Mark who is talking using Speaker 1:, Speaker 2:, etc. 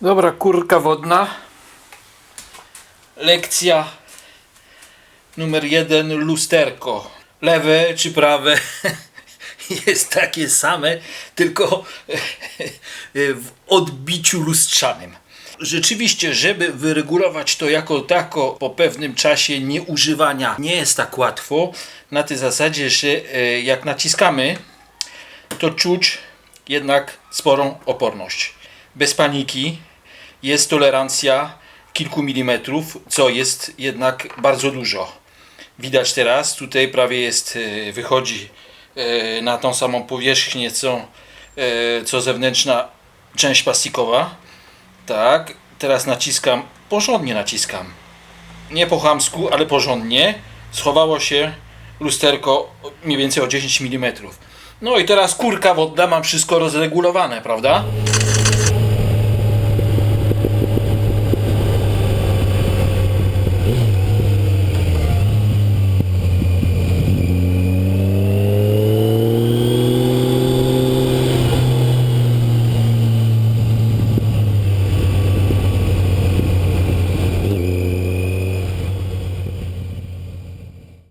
Speaker 1: Dobra, kurka wodna. Lekcja numer jeden, lusterko. Lewe czy prawe jest takie same, tylko w odbiciu lustrzanym. Rzeczywiście, żeby wyregulować to jako tako po pewnym czasie nieużywania, nie jest tak łatwo. Na tej zasadzie, że e, jak naciskamy, to czuć jednak sporą oporność. Bez paniki jest tolerancja kilku milimetrów, co jest jednak bardzo dużo. Widać teraz, tutaj prawie jest, e, wychodzi e, na tą samą powierzchnię, co, e, co zewnętrzna część plastikowa. Tak, teraz naciskam, porządnie naciskam. Nie po chamsku, ale porządnie. Schowało się lusterko mniej więcej o 10 mm. No i teraz kurka wodna, mam wszystko rozregulowane, prawda?